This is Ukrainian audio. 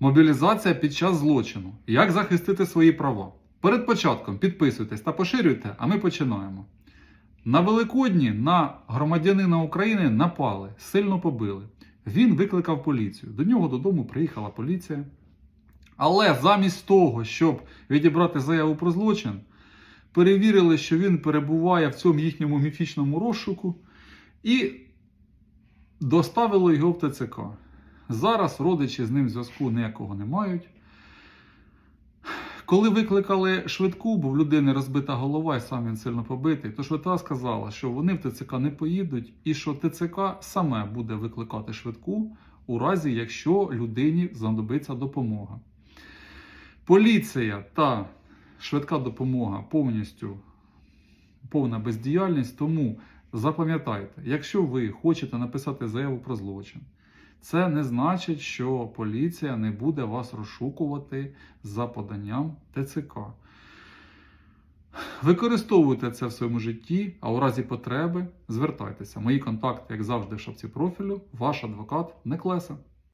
Мобілізація під час злочину. Як захистити свої права? Перед початком підписуйтесь та поширюйте, а ми починаємо. На Великодні на громадянина України напали, сильно побили. Він викликав поліцію. До нього додому приїхала поліція. Але замість того, щоб відібрати заяву про злочин, перевірили, що він перебуває в цьому їхньому міфічному розшуку і доставили його в ТЦК. Зараз родичі з ним зв'язку ніякого не мають. Коли викликали швидку, бо в людини розбита голова і сам він сильно побитий, то швидка сказала, що вони в ТЦК не поїдуть і що ТЦК саме буде викликати швидку у разі, якщо людині знадобиться допомога. Поліція та швидка допомога повністю повна бездіяльність, тому запам'ятайте, якщо ви хочете написати заяву про злочин, це не значить, що поліція не буде вас розшукувати за поданням ТЦК. Використовуйте це в своєму житті, а у разі потреби звертайтеся. Мої контакти, як завжди, в шапці профілю, ваш адвокат Неклеса.